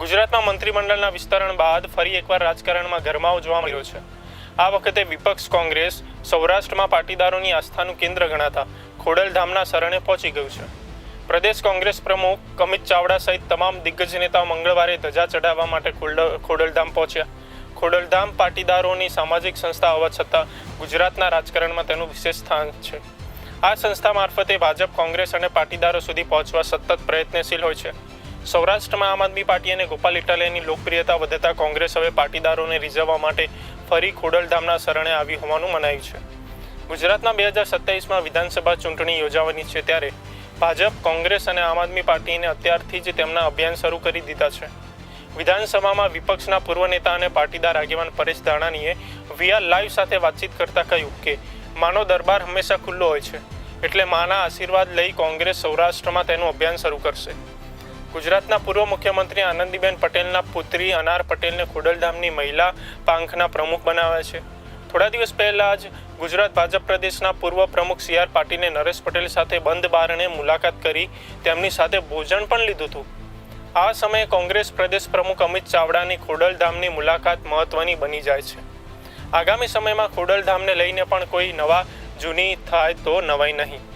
ગુજરાતમાં મંત્રીમંડળના વિસ્તરણ બાદ ફરી એકવાર રાજકારણમાં ગરમાવો જોવા મળ્યો છે. આ વખતે વિપક્ષ કોંગ્રેસ સૌરાષ્ટ્રમાં પાટીદારોની આસ્થાનું કેન્દ્ર ગણાતા ખોડલધામના શરણે પહોંચી ગયું છે. પ્રદેશ કોંગ્રેસ પ્રમુખ અમિત ચાવડા સહિત તમામ દિગ્ગજ નેતાઓ મંગળવારે ધજા ચઢાવવા માટે ખોડલ- ખોડલધામ પહોંચ્યા. ખોડલધામ પાટીદારોની સામાજિક સંસ્થા હોવા છતાં ગુજરાતના રાજકારણમાં તેનું વિશેષ સ્થાન છે. આ સંસ્થા મારફતે ભાજપ, કોંગ્રેસ અને પાટીદારો સુધી પહોંચવા સતત પ્રયત્નશીલ હોય છે. સૌરાષ્ટ્રમાં આમ આદમી પાર્ટી અને ગોપાલ ઇટાલિયાની લોકપ્રિયતા વધતા કોંગ્રેસ હવે પાટીદારોને રીઝવવા માટે ફરી ખોડલધામના શરણે આવી હોવાનું મનાયું છે. ગુજરાતના બે હજાર સત્યાવીસમાં વિધાનસભા ચૂંટણી યોજાવાની છે ત્યારે ભાજપ, કોંગ્રેસ અને આમ આદમી પાર્ટીને અત્યારથી જ તેમના અભિયાન શરૂ કરી દીધા છે. વિધાનસભામાં વિપક્ષના પૂર્વ નેતા અને પાટીદાર આગેવાન પરેશ ધાણાનીએ વીઆર લાઈવ સાથે વાતચીત કરતા કહ્યું કે, માનો દરબાર હંમેશા ખુલ્લો હોય છે. એટલે માના આશીર્વાદ લઈ કોંગ્રેસ સૌરાષ્ટ્રમાં તેનું અભિયાન શરૂ કરશે. ગુજરાતના પૂર્વ મુખ્યમંત્રી આનંદીબેન પટેલના પુત્રી અનાર પટેલને ખોડલધામની મહિલા પાંખના પ્રમુખ બનાવ્યા છે. થોડા દિવસ પહેલા જ ગુજરાત ભાજપ પ્રદેશના પૂર્વ પ્રમુખ સી આર પાટીલે નરેશ પટેલ સાથે બંધ બારણે મુલાકાત કરી તેમની સાથે ભોજન પણ લીધું હતું. આ સમયે કોંગ્રેસ પ્રદેશ પ્રમુખ અમિત ચાવડાની ખોડલધામની મુલાકાત મહત્વની બની જાય છે. આગામી સમયમાં ખોડલધામને લઈને પણ કોઈ નવા જૂની થાય તો નવાઈ નહીં.